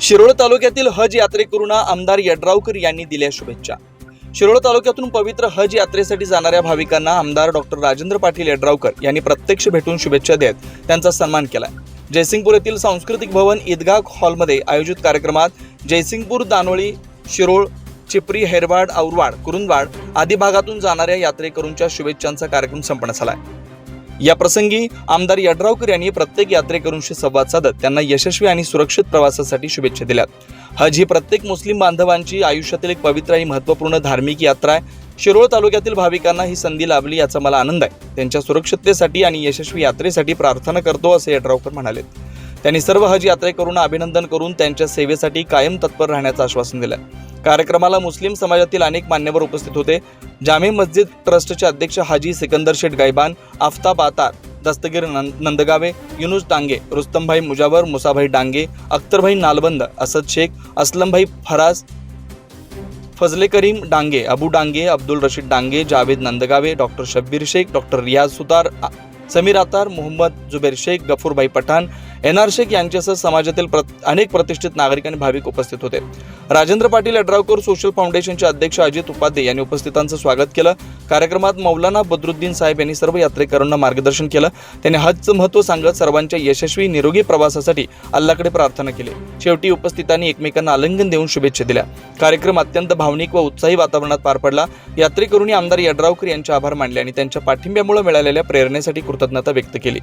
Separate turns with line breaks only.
शिरोळ तालुक्यातील हज यात्रेकरूंना आमदार यड्रावकर यांनी दिल्या शुभेच्छा. शिरोळ तालुक्यातून पवित्र हज यात्रेसाठी जाणाऱ्या भाविकांना आमदार डॉक्टर राजेंद्र पाटील यड्रावकर यांनी प्रत्यक्ष भेटून शुभेच्छा देत त्यांचा सन्मान केला जयसिंगपूर येथील सांस्कृतिक भवन ईदगाह हॉलमध्ये आयोजित कार्यक्रमात जयसिंगपूर दानोळी शिरोळ चिपरी हैरवाड औरवाड कुरुंदवाड आदी भागातून जाणाऱ्या यात्रेकरूंच्या शुभेच्छांचा कार्यक्रम संपन्न झाला या प्रसंगी आमदार यड्रावकर यांनी प्रत्येक यात्रेकरूंशी संवाद साधत त्यांना यशस्वी आणि सुरक्षित प्रवासासाठी शुभेच्छा दिल्यात हज ही प्रत्येक मुस्लिम बांधवांची आयुष्यातील एक पवित्र आणि महत्त्वपूर्ण धार्मिक यात्रा आहे. शिरोळ तालुक्यातील भाविकांना ही संधी लाभली याचा मला आनंद आहे. त्यांच्या सुरक्षिततेसाठी आणि यशस्वी यात्रेसाठी प्रार्थना करतो असे यड्रावकर म्हणाले. त्यांनी सर्व हज यात्रेकरूंना अभिनंदन करून त्यांच्या सेवेसाठी कायम तत्पर राहण्याचं आश्वासन दिलं कार्यक्रमाला मुस्लिम समाजातील अनेक मान्यवर उपस्थित होते. जामे मस्जिद ट्रस्टचे अध्यक्ष Haji Sikandar Seth Gayban Aftab Attar Dastagir Nandgave Yunus Dange Rustambhai Mujawar Musabhai Dange Akhtarbhai Nalband Asad Shaikh Aslambhai Faraz Fazle Karim Dange Abu Dange Abdul Rashid Dange Javed Nandgave doctor Shabbir Shaikh doctor Riyaz Sutar Samir Attar Mohammad Zuber Shaikh Gafurbhai Pathan N R Shaikh यांच्यासह समाजातील प्रत- अनेक प्रतिष्ठित नागरिक आणि भाविक उपस्थित होते. राजेंद्र पाटील अड्रावकर सोशल फाउंडेशनचे अध्यक्ष अजित उपाध्ये यांनी उपस्थितांचं स्वागत केलं. कार्यक्रमात मौलाना बद्रुद्दीन साहेब यांनी सर्व यात्रेकरूंना मार्गदर्शन केलं. त्यांनी हजचं महत्त्व सांगत सर्वांच्या यशस्वी निरोगी प्रवासासाठी अल्लाकडे प्रार्थना केली. शेवटी उपस्थितांनी एकमेकांना आलिंगन देऊन शुभेच्छा दिल्या. कार्यक्रम अत्यंत भावनिक व उत्साही वातावरणात पार पडला. यात्रेकरूंनी आमदार यड्रावकर यांचे आभार मानले आणि त्यांच्या पाठिंब्यामुळे मिळालेल्या प्रेरणेसाठी कृतज्ञता व्यक्त केली.